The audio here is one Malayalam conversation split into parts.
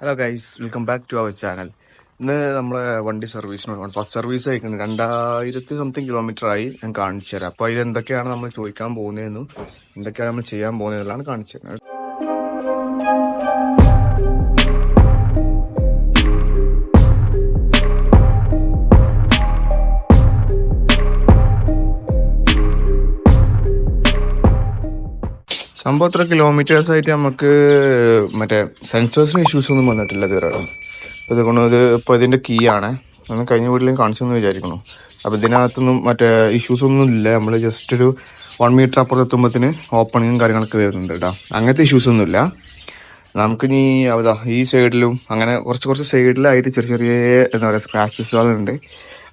Hello guys welcome back to our channel ഇന്ന് നമ്മളെ വണ്ടി സർവീസിന് ഫസ്റ്റ് സർവീസ് അയക്കുന്നത് രണ്ടായിരത്തി സംതിങ് കിലോമീറ്റർ ആയി ഞാൻ കാണിച്ചു തരാം. അപ്പോൾ അതിൽ എന്തൊക്കെയാണ് നമ്മൾ ചോദിക്കാൻ പോകുന്നതെന്നും എന്തൊക്കെയാണ് നമ്മൾ ചെയ്യാൻ പോകുന്നതെന്നുള്ളതാണ് കാണിച്ചു തരുന്നത്. സംഭവം അത്ര കിലോമീറ്റേഴ്സ് ആയിട്ട് നമുക്ക് മറ്റേ സെൻസേഴ്സിന് ഇഷ്യൂസ് ഒന്നും വന്നിട്ടില്ല ഇതുവരെ അപ്പോൾ ഇതുകൊണ്ട് ഇത് ഇപ്പോൾ ഇതിന്റെ കീ ആണ്. നമ്മൾ കഴിഞ്ഞ വീട്ടിലും കാണിച്ചെന്ന് വിചാരിക്കുന്നു. അപ്പോൾ ഇതിനകത്തൊന്നും മറ്റേ ഇഷ്യൂസ് ഒന്നും ഇല്ല. നമ്മൾ ജസ്റ്റ് ഒരു വൺ മീറ്റർ അപ്പുറത്ത് എത്തുമ്പോഴത്തിന് ഓപ്പണിങ്ങും കാര്യങ്ങളൊക്കെ വരുന്നുണ്ട് കേട്ടോ. അങ്ങനത്തെ ഇഷ്യൂസ് ഒന്നും ഒന്നുമില്ല നമുക്കിനി അതാ ഈ സൈഡിലും അങ്ങനെ കുറച്ച് കുറച്ച് സൈഡിലായിട്ട് ചെറിയ ചെറിയ എന്താ പറയുക ഉണ്ട്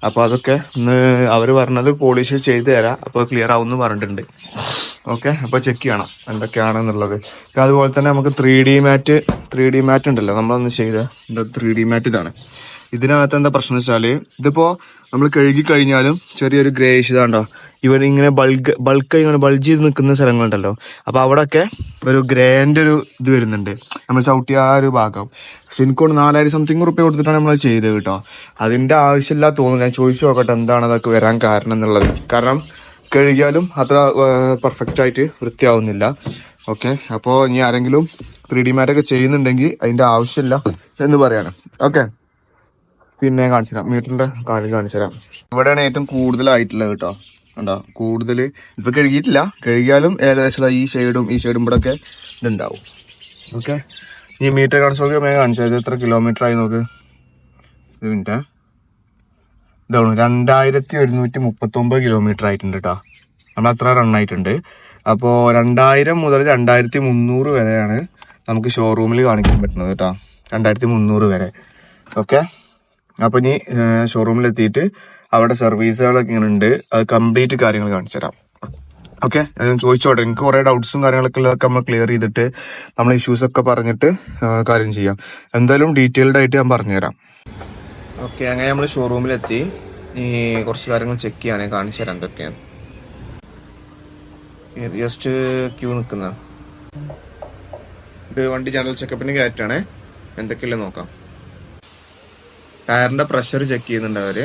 അപ്പോൾ അതൊക്കെ ഒന്ന് അവർ പറഞ്ഞത് പോളിഷ് ചെയ്ത് തരാം. അപ്പോൾ ക്ലിയർ ആവുമെന്ന് പറഞ്ഞിട്ടുണ്ട്. ഓക്കെ അപ്പോൾ ചെക്ക് ചെയ്യണം എന്തൊക്കെയാണെന്നുള്ളത്. അതുപോലെ തന്നെ നമുക്ക് three D mat three D mat ഉണ്ടല്ലോ നമ്മളൊന്ന് ചെയ്ത എന്താ ത്രീ ഡി മാറ്റ് ഇതാണ്. ഇതിനകത്ത് എന്താ പ്രശ്നം വെച്ചാൽ ഇതിപ്പോ നമ്മൾ കഴുകി കഴിഞ്ഞാലും ചെറിയൊരു ഗ്രേഷ് ഇതാണ്ടോ ഇവർ ഇങ്ങനെ ബൾക്ക് ബൾക്ക് ഇങ്ങനെ ബൾജ് ചെയ്ത് നിൽക്കുന്ന സ്ഥലങ്ങളുണ്ടല്ലോ അപ്പോൾ അവിടെയൊക്കെ ഒരു ഗ്രേന്റെ ഒരു ഇത് വരുന്നുണ്ട്. നമ്മൾ ചവിട്ടിയ ആ ഒരു ഭാഗം. സിൻകോണ് നാലായിരം സംതിങ് റുപ്യ കൊടുത്തിട്ടാണ് നമ്മൾ ചെയ്തത് കേട്ടോ. അതിന്റെ ആവശ്യമില്ല തോന്നുന്നു ഞാൻ ചോദിച്ചു നോക്കട്ടെ എന്താണ് അതൊക്കെ വരാൻ കാരണം എന്നുള്ളത്. കാരണം കഴുകിയാലും അത്ര പെർഫെക്റ്റ് ആയിട്ട് വൃത്തിയാവുന്നില്ല. ഓക്കെ അപ്പോൾ ഇനി ആരെങ്കിലും ത്രീ ഡി മാറ്റൊക്കെ ചെയ്യുന്നുണ്ടെങ്കിൽ അതിന്റെ ആവശ്യമില്ല എന്ന് പറയാണ്. ഓക്കെ പിന്നെ കാണിച്ചു തരാം മീറ്ററിന്റെ കാണി കാണിച്ചു തരാം ഇവിടെയാണ് ഏറ്റവും കൂടുതലായിട്ടുള്ളത് കേട്ടോ. ഉണ്ടോ കൂടുതൽ ഇപ്പം കഴുകിയിട്ടില്ല. കഴുകിയാലും ഏകദേശം ഈ ഷെയ്ഡും ഈ ഷെയ്ഡും ഇവിടെ ഒക്കെ ഇതുണ്ടാവും. ഓക്കെ ഈ മീറ്റർ കാണിച്ചു നോക്കിയാൽ കാണിച്ചു ഇത് എത്ര കിലോമീറ്റർ ആയി നോക്ക്? ഒരു മിനിറ്റ് ഇതാണ് രണ്ടായിരത്തി ഒരുന്നൂറ്റി മുപ്പത്തി ഒമ്പത് കിലോമീറ്റർ ആയിട്ടുണ്ട് കേട്ടോ നമ്മൾ അത്ര റൺ ആയിട്ടുണ്ട്. അപ്പോൾ രണ്ടായിരം മുതൽ രണ്ടായിരത്തി മുന്നൂറ് വരെയാണ് നമുക്ക് ഷോറൂമിൽ കാണിക്കാൻ പറ്റുന്നത് കേട്ടോ രണ്ടായിരത്തി മുന്നൂറ് വരെ. ഓക്കെ അപ്പോൾ ഇനി ഷോറൂമിൽ എത്തിയിട്ട് അവിടെ സർവീസുകളൊക്കെ ഇങ്ങനെ ഉണ്ട് അത് കംപ്ലീറ്റ് കാര്യങ്ങൾ കാണിച്ചു തരാം. ഓക്കെ ചോദിച്ചോട്ടെ എനിക്ക് കുറേ ഡൗട്ട്സും കാര്യങ്ങളൊക്കെ ഉള്ളതൊക്കെ നമ്മൾ ക്ലിയർ ചെയ്തിട്ട് നമ്മൾ ഇഷ്യൂസൊക്കെ പറഞ്ഞിട്ട് കാര്യം ചെയ്യാം. എന്തായാലും ഡീറ്റെയിൽഡ് ആയിട്ട് ഞാൻ പറഞ്ഞുതരാം. ഓക്കെ അങ്ങനെ നമ്മൾ ഷോറൂമിലെത്തി ഈ കുറച്ച് കാര്യങ്ങൾ ചെക്ക് ചെയ്യാണ് കാണിച്ചു തരാം എന്തൊക്കെയാണ് ഇത് ജസ്റ്റ് ക്യൂ നിൽക്കുന്ന. ഇത് വണ്ടി ജനറൽ ചെക്കപ്പിന് കയറ്റാണ്. എന്തൊക്കെയല്ലേ നോക്കാം. ടയറിന്റെ പ്രഷർ ചെക്ക് ചെയ്യുന്നുണ്ട് അവർ.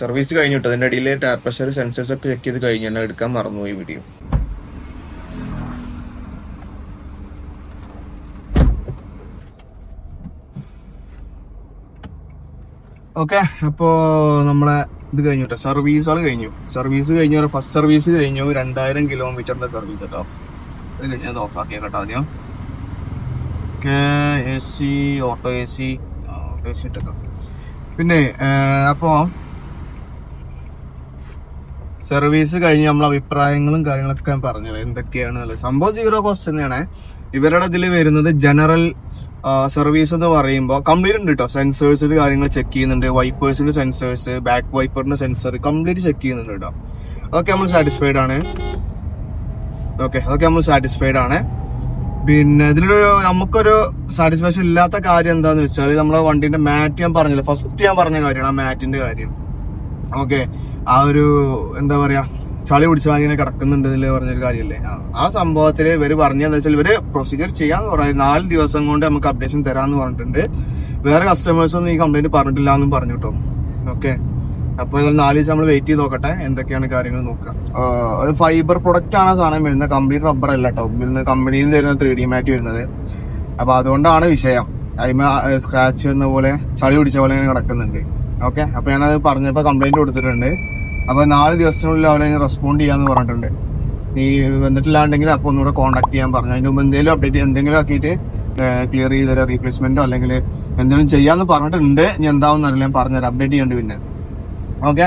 സർവീസ് കഴിഞ്ഞിട്ട് അതിന്റെ അടിയിൽ ടയർ പ്രഷർ സെൻസേഴ്സ് ഒക്കെ ചെക്ക് ചെയ്ത് കഴിഞ്ഞാൽ എടുക്കാൻ മറന്നുപോയി വീഡിയോ ഓക്കെ അപ്പോ നമ്മളെ ഇത് കഴിഞ്ഞു കേട്ടോ സർവീസുകൾ കഴിഞ്ഞു. സർവീസ് കഴിഞ്ഞു ഫസ്റ്റ് സർവീസ് കഴിഞ്ഞു. രണ്ടായിരം കിലോമീറ്ററിന്റെ സർവീസ് കേട്ടോ ഇത് കഴിഞ്ഞത് ഓഫ് ആക്കിയ കേട്ടോ ആദ്യം. Okay A C auto A C auto A C ഇട്ടൊക്കെ. പിന്നെ അപ്പോൾ അപ്പോ സർവീസ് കഴിഞ്ഞ് നമ്മൾ അഭിപ്രായങ്ങളും കാര്യങ്ങളൊക്കെ പറഞ്ഞത് എന്തൊക്കെയാണ്? സംഭവം സീറോ കോസ്റ്റ് തന്നെയാണ്. ഇവരുടെ ഇതിൽ വരുന്നത് ജനറൽ സർവീസ് എന്ന് പറയുമ്പോൾ കംപ്ലീറ്റ് ഉണ്ട് കേട്ടോ സെൻസേഴ്സിൽ കാര്യങ്ങൾ ചെക്ക് ചെയ്യുന്നുണ്ട്. വൈപ്പേഴ്സിന്റെ സെൻസേഴ്സ് ബാക്ക് വൈപ്പറിന്റെ സെൻസർ കംപ്ലീറ്റ് ചെക്ക് ചെയ്യുന്നുണ്ട് കേട്ടോ അതൊക്കെ നമ്മൾ സാറ്റിസ്ഫൈഡ് ആണ്. ഓക്കെ അതൊക്കെ നമ്മൾ സാറ്റിസ്ഫൈഡ് ആണ്. പിന്നെ ഇതിലൊരു നമുക്കൊരു സാറ്റിസ്ഫാക്ഷൻ ഇല്ലാത്ത കാര്യം എന്താന്ന് വെച്ചാൽ നമ്മളെ വണ്ടിന്റെ മാറ്റ് ഞാൻ പറഞ്ഞില്ല? ഫസ്റ്റ് ഞാൻ പറഞ്ഞ കാര്യമാണ് ആ മാറ്റിന്റെ കാര്യം. ഓക്കെ ആ ഒരു എന്താ പറയാ ചളി പിടിച്ച ഇങ്ങനെ കിടക്കുന്നുണ്ട് എന്നുള്ള പറഞ്ഞൊരു കാര്യമല്ലേ? ആ- സംഭവത്തിൽ ഇവർ പറഞ്ഞതെന്ന് വെച്ചാൽ ഇവർ പ്രൊസീജിയർ ചെയ്യാന്ന് പറയാം. നാല് ദിവസം കൊണ്ട് നമുക്ക് അപ്ഡേഷൻ തരാന്ന് പറഞ്ഞിട്ടുണ്ട്. വേറെ കസ്റ്റമേഴ്സ് ഒന്നും ഈ കംപ്ലൈന്റ് പറഞ്ഞിട്ടില്ല എന്നും പറഞ്ഞു കേട്ടോ. ഓക്കെ അപ്പൊ ഇതിൽ നാല് ദിവസം നമ്മൾ വെയിറ്റ് ചെയ്ത് നോക്കട്ടെ. എന്തൊക്കെയാണ് കാര്യങ്ങൾ നോക്കുക. ഒരു ഫൈബർ പ്രൊഡക്റ്റ് ആണ് സാധനം വരുന്നത്. കംപ്ലീറ്റ് റബ്ബർ അല്ല കേട്ടോ. വരുന്നത് കമ്പനിയിൽ നിന്ന് തരുന്ന ത്രീ ഡി മാറ്റ് വരുന്നത്. അപ്പൊ അതുകൊണ്ടാണ് വിഷയം. അതിമ സ്ക്രാച്ച് എന്ന പോലെ ചളി പിടിച്ച പോലെ ഇങ്ങനെ കിടക്കുന്നുണ്ട്. ഓക്കെ അപ്പൊ ഞാനത് പറഞ്ഞപ്പോ കംപ്ലൈന്റ് കൊടുത്തിട്ടുണ്ട്. അപ്പൊ നാല് ദിവസത്തിനുള്ളിൽ അവരെ റെസ്പോണ്ട് ചെയ്യാന്ന് പറഞ്ഞിട്ടുണ്ട്. നീ വന്നിട്ടില്ലാണ്ടെങ്കിൽ അപ്പൊ ഒന്നുകൂടെ കോൺടാക്ട് ചെയ്യാൻ പറഞ്ഞു. അതിന് മുമ്പ് എന്തെങ്കിലും അപ്ഡേറ്റ് എന്തെങ്കിലും ആക്കിയിട്ട് ക്ലിയർ ചെയ്ത് തരാം റീപ്ലേസ്മെന്റോ അല്ലെങ്കിൽ എന്തെങ്കിലും ചെയ്യാന്ന് പറഞ്ഞിട്ടുണ്ട്. ഇനി എന്താവും അറിയില്ല ഞാൻ പറഞ്ഞുതരാം. അപ്ഡേറ്റ് ചെയ്യേണ്ടി പിന്നെ. ഓക്കെ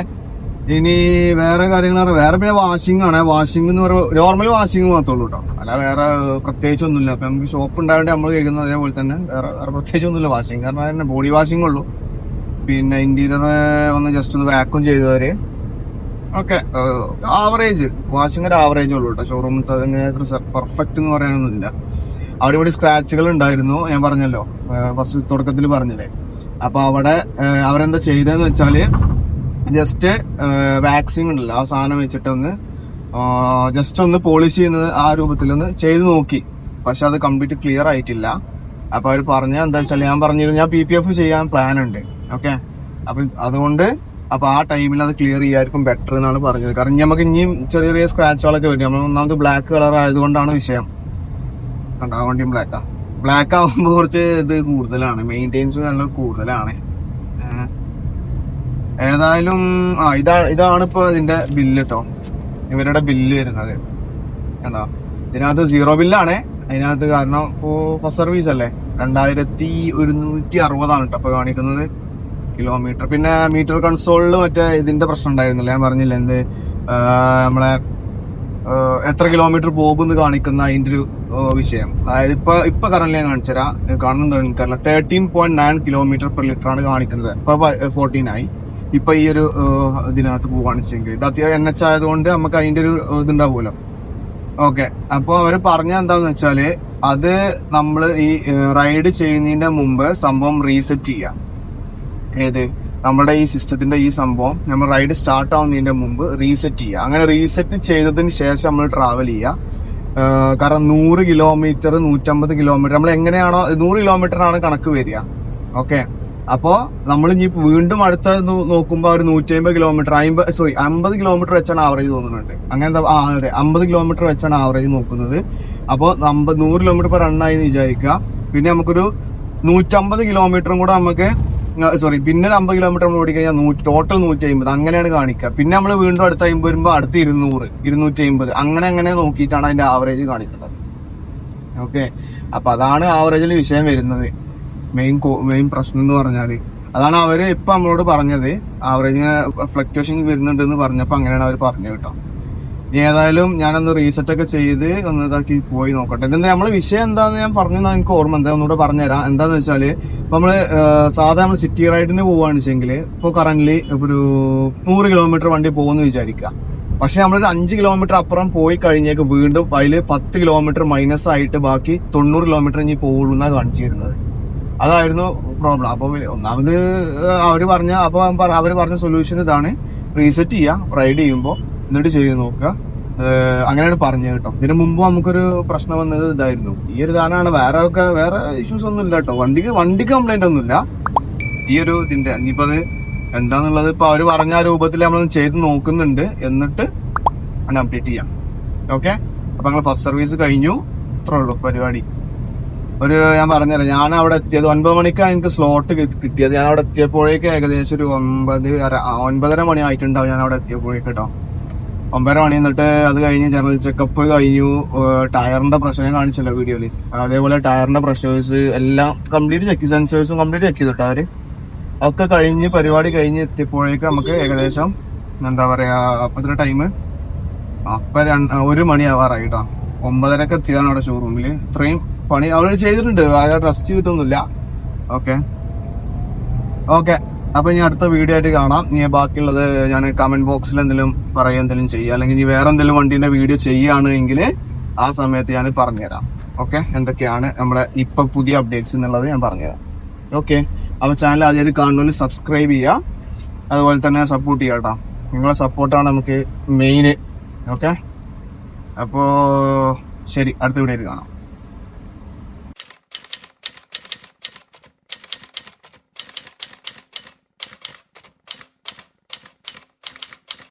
ഇനി വേറെ കാര്യങ്ങൾ വേറെ പിന്നെ വാഷിംഗ് ആണ്. വാഷിംഗ് എന്ന് പറയുമ്പോൾ നോർമൽ വാഷിംഗ് മാത്രമേ ഉള്ളൂ കേട്ടോ. അല്ല വേറെ പ്രത്യേകിച്ച് ഒന്നുമില്ല അപ്പൊ നമുക്ക് ഷോപ്പ് ഉണ്ടായതുകൊണ്ട് നമ്മൾ കേൾക്കുന്നത് അതേപോലെ തന്നെ. വേറെ വേറെ പ്രത്യേകിച്ച് ഒന്നുമില്ല വാഷിംഗ് കാരണം തന്നെ ബോഡി വാഷിംഗ് ഉള്ളൂ. പിന്നെ ഇന്റീരിയർ ഒന്ന് ജസ്റ്റ് ഒന്ന് വാക്വം ചെയ്തവര് ഓക്കെ ആവറേജ്. ഒരു ആവറേജ് ഉള്ളൂ കേട്ടോ. ഷോറൂമിൽ പെർഫെക്റ്റ് എന്ന് പറയാനൊന്നുമില്ല. അവിടെ ഇവിടെ സ്ക്രാച്ചുകൾ ഉണ്ടായിരുന്നു ഞാൻ പറഞ്ഞല്ലോ. ഫസ്റ്റ് തുടക്കത്തിൽ പറഞ്ഞില്ലേ. അപ്പൊ അവിടെ അവരെന്താ ചെയ്തതെന്ന് വെച്ചാൽ ജസ്റ്റ് വാക്സിൻ ഉണ്ടല്ലോ. ആ സാധനം വെച്ചിട്ട് ഒന്ന് ജസ്റ്റ് ഒന്ന് പോളിഷ് ചെയ്യുന്നത് ആ രൂപത്തിൽ ഒന്ന് ചെയ്ത് നോക്കി. പക്ഷെ അത് കംപ്ലീറ്റ് ക്ലിയർ ആയിട്ടില്ല. അപ്പൊ അവർ പറഞ്ഞ എന്താ വെച്ചാൽ ഞാൻ പറഞ്ഞിരുന്നു ഞാൻ പി പി എഫ് ചെയ്യാൻ പ്ലാൻ ഉണ്ട്. ഓക്കെ? അപ്പൊ അതുകൊണ്ട് അപ്പൊ ആ ടൈമിൽ അത് ക്ലിയർ ചെയ്യായിരിക്കും ബെറ്റർ എന്നാണ് പറഞ്ഞത്. കാരണം നമുക്ക് ഇനിയും ചെറിയ ചെറിയ സ്ക്രാച്ചുകളൊക്കെ വരും. നമ്മൾ ഒന്നാമത് ബ്ലാക്ക് കളർ ആയതുകൊണ്ടാണ് വിഷയം. കണ്ടോ? ആ ബ്ലാക്കാ ബ്ലാക്ക് ആവുമ്പോൾ കുറച്ച് ഇത് കൂടുതലാണ്. മെയിന്റെയിൻസ് നല്ല കൂടുതലാണ്. ഏതായാലും ആ ഇതാ ഇതാണ് ഇപ്പൊ ഇതിന്റെ ബില്ല് കേട്ടോ ഇവരുടെ ബില്ല് വരുന്നത്. കണ്ടോ? ഇതിനകത്ത് സീറോ ബില്ലാണ് അതിനകത്ത് കാരണം ഇപ്പോ ഫസ്റ്റ് സർവീസ് അല്ലേ? രണ്ടായിരത്തി ഒരുന്നൂറ്റി അറുപതാണ് കേട്ടോ അപ്പൊ കാണിക്കുന്നത്. കിലോമീറ്റർ. പിന്നെ മീറ്റർ കൺസോളിൽ മറ്റേ ഇതിന്റെ പ്രശ്നം ഉണ്ടായിരുന്നില്ല. ഞാൻ പറഞ്ഞില്ല എന്ത് നമ്മളെ എത്ര കിലോമീറ്റർ പോകുന്നു കാണിക്കുന്ന അതിന്റെ ഒരു വിഷയം. അതായത് ഇപ്പൊ ഇപ്പൊ കറന്റ് ഞാൻ കാണിച്ചുതരാം കാണുന്നുണ്ടോ എനിക്കറിയില്ല. Thirteen point nine kilometre per litre ആണ് കാണിക്കുന്നത്. ഇപ്പൊ ഫോർട്ടീൻ ആയി. ഇപ്പൊ ഈ ഒരു ഇതിനകത്ത് പോവാണിച്ചെങ്കിൽ ഇത് അത്യാവശ്യം എൻ എച്ച് ആയതുകൊണ്ട് നമുക്ക് അതിന്റെ ഒരു ഇതുണ്ടാവുമല്ലോ. ഓക്കെ. അപ്പൊ അവർ പറഞ്ഞ എന്താന്ന് വെച്ചാൽ അത് നമ്മൾ ഈ റൈഡ് ചെയ്യുന്നതിന്റെ മുമ്പ് സംഭവം റീസെറ്റ് ചെയ്യാം. ഏത്? നമ്മുടെ ഈ സിസ്റ്റത്തിന്റെ ഈ സംഭവം നമ്മൾ റൈഡ് സ്റ്റാർട്ട് ആവുന്നതിന്റെ മുമ്പ് റീസെറ്റ് ചെയ്യുക. അങ്ങനെ റീസെറ്റ് ചെയ്തതിന് ശേഷം നമ്മൾ ട്രാവൽ ചെയ്യുക. കാരണം നൂറ് കിലോമീറ്റർ നൂറ്റമ്പത് കിലോമീറ്റർ നമ്മൾ എങ്ങനെയാണോ നൂറ് കിലോമീറ്റർ ആണ് കണക്ക് വരിക. ഓക്കെ അപ്പോ നമ്മൾ ഇനി വീണ്ടും അടുത്ത നോക്കുമ്പോൾ നോക്കുമ്പോ ഒരു നൂറ്റി അമ്പത് കിലോമീറ്റർ അമ്പത് സോറി അമ്പത് കിലോമീറ്റർ വെച്ചാണ് ആവറേജ് തോന്നുന്നുണ്ട്. അങ്ങനെ ആ അതെ അമ്പത് കിലോമീറ്റർ വെച്ചാണ് ആവറേജ് നോക്കുന്നത്. അപ്പോൾ നൂറ് കിലോമീറ്റർ ഇപ്പൊ റണ്ണായി എന്ന് വിചാരിക്കുക. പിന്നെ നമുക്കൊരു നൂറ്റമ്പത് കിലോമീറ്ററും കൂടെ നമുക്ക് സോറി പിന്നെ ഒരു അമ്പത് കിലോമീറ്റർ നമ്മൾ ഓടിക്കഴിഞ്ഞാൽ നൂറ്റി ടോട്ടൽ നൂറ്റി അമ്പത് അങ്ങനെയാണ് കാണിക്കുക. പിന്നെ നമ്മൾ വീണ്ടും അടുത്ത അമ്പത് വരുമ്പോൾ അടുത്ത് ഇരുന്നൂറ് ഇരുന്നൂറ്റി അമ്പത് അങ്ങനെ അങ്ങനെ നോക്കിയിട്ടാണ് അതിന്റെ ആവറേജ് കാണിക്കുന്നത്. ഓക്കെ അപ്പൊ അതാണ് ആവറേജിൽ വിഷയം വരുന്നത്. മെയിൻ മെയിൻ പ്രശ്നം എന്ന് പറഞ്ഞാൽ. അതാണ് അവർ ഇപ്പൊ നമ്മളോട് പറഞ്ഞത്. ആവറേജിന് ഫ്ലക്ച്വേഷൻ വരുന്നുണ്ടെന്ന് പറഞ്ഞപ്പോ അങ്ങനെയാണ് അവർ പറഞ്ഞു കേട്ടോ. ഇനി ഏതായാലും ഞാനൊന്ന് റീസെറ്റ് ഒക്കെ ചെയ്ത് ഒന്ന് ഇതാക്കി പോയി നോക്കട്ടെ. ഇതിന്റെ നമ്മൾ വിഷയം എന്താന്ന് ഞാൻ പറഞ്ഞു എനിക്ക് ഓർമ്മ എന്താ ഒന്നുകൂടെ പറഞ്ഞുതരാം. എന്താന്ന് വെച്ചാൽ ഇപ്പൊ നമ്മൾ സാധാരണ നമ്മൾ സിറ്റി റൈഡിന് പോവാണ് വെച്ചെങ്കിൽ ഇപ്പൊ കറന്റ് ഒരു നൂറ് കിലോമീറ്റർ വണ്ടി പോകുന്നു വിചാരിക്കുക പക്ഷെ നമ്മളൊരു അഞ്ച് കിലോമീറ്റർ അപ്പുറം പോയി കഴിഞ്ഞേക്ക് വീണ്ടും അതിൽ പത്ത് കിലോമീറ്റർ മൈനസ് ആയിട്ട് ബാക്കി തൊണ്ണൂറ് കിലോമീറ്റർ ഇനി പോകുള്ളൂ എന്നാണ് കാണിച്ചിരുന്നത്. അതായിരുന്നു പ്രോബ്ലം അപ്പൊ ഒന്നാമത് അവർ പറഞ്ഞ അപ്പൊ അവർ പറഞ്ഞ സൊല്യൂഷൻ ഇതാണ്. റീസെറ്റ് ചെയ്യുക റൈഡ് ചെയ്യുമ്പോൾ എന്നിട്ട് ചെയ്ത് നോക്കുക. അങ്ങനെയാണ് പറഞ്ഞത് കേട്ടോ. ഇതിനു മുമ്പ് നമുക്കൊരു പ്രശ്നം വന്നത് ഇതായിരുന്നു. ഈ ഒരു സാധനമാണ്. വേറെ ഒക്കെ വേറെ ഇഷ്യൂസ് ഒന്നും ഇല്ല കേട്ടോ. വണ്ടിക്ക് വണ്ടിക്ക് കംപ്ലൈന്റ് ഒന്നുമില്ല. ഈ ഒരു ഇതിന്റെ ഇനിയിപ്പോ അത് എന്താന്നുള്ളത് ഇപ്പൊ അവർ പറഞ്ഞ രൂപത്തിൽ നമ്മൾ ചെയ്ത് നോക്കുന്നുണ്ട്. എന്നിട്ട് അപ്ഡേറ്റ് ചെയ്യാം. ഓക്കെ അപ്പൊ ഞങ്ങൾ ഫസ്റ്റ് സർവീസ് കഴിഞ്ഞു. അത്രേ ഉള്ളൂ പരിപാടി. ഒരു ഞാൻ പറഞ്ഞുതരാം. ഞാൻ അവിടെ എത്തിയത് ഒൻപത് മണിക്കാണ് എനിക്ക് സ്ലോട്ട് കിട്ടിയത്. ഞാൻ അവിടെ എത്തിയപ്പോഴേക്ക് ഏകദേശം ഒരു ഒമ്പത് ഒൻപതര മണി ആയിട്ടുണ്ടാവും ഞാൻ അവിടെ എത്തിയപ്പോഴേക്ക് കേട്ടോ. ഒമ്പതര മണി എന്നിട്ട് അത് കഴിഞ്ഞ് ജനറൽ ചെക്കപ്പ് കഴിഞ്ഞു. ടയറിന്റെ പ്രശ്നം കാണിച്ചല്ലോ വീഡിയോയിൽ അതേപോലെ ടയറിന്റെ പ്രഷേഴ്സ് എല്ലാം കംപ്ലീറ്റ് ചെക്ക് സെൻസേഴ്സും കംപ്ലീറ്റ് ചെക്ക് ചെയ്തിട്ട് അവർ. ഒക്കെ കഴിഞ്ഞ് പരിപാടി കഴിഞ്ഞ് എത്തിയപ്പോഴേക്ക് നമുക്ക് ഏകദേശം എന്താ പറയാ അപ്പത്ര ടൈം അപ്പൊ ഒരു മണി ആവാറായി കേട്ടോ ഒമ്പതരക്ക് എത്തിയതാണ് അവിടെ ഷോറൂമിൽ ഇത്രയും പണി അവർ ചെയ്തിട്ടുണ്ട്. ആരും ട്രസ്റ്റ് ചെയ്തിട്ടൊന്നുമില്ല. ഓക്കെ ഓക്കെ അപ്പൊ ഇനി അടുത്ത വീഡിയോ ആയിട്ട് കാണാം. ഇനി ബാക്കിയുള്ളത് ഞാൻ കമന്റ് ബോക്സിൽ എന്തെങ്കിലും പറയുക എന്തെങ്കിലും ചെയ്യുക അല്ലെങ്കിൽ ഇനി വേറെ എന്തെങ്കിലും വണ്ടീന്റെ വീഡിയോ ചെയ്യുകയാണെങ്കിൽ ആ സമയത്ത് ഞാൻ പറഞ്ഞുതരാം. ഓക്കെ എന്തൊക്കെയാണ് നമ്മുടെ ഇപ്പൊ പുതിയ അപ്ഡേറ്റ്സ് എന്നുള്ളത് ഞാൻ പറഞ്ഞുതരാം. ഓക്കെ അപ്പൊ ചാനൽ ആദ്യമായിട്ട് കാണുന്നതിൽ സബ്സ്ക്രൈബ് ചെയ്യുക. അതുപോലെ തന്നെ സപ്പോർട്ട് ചെയ്യുക കേട്ടോ. നിങ്ങളെ സപ്പോർട്ടാണ് നമുക്ക് മെയിന് ഓക്കെ അപ്പോ ശരി അടുത്ത വീഡിയോയിൽ കാണാം.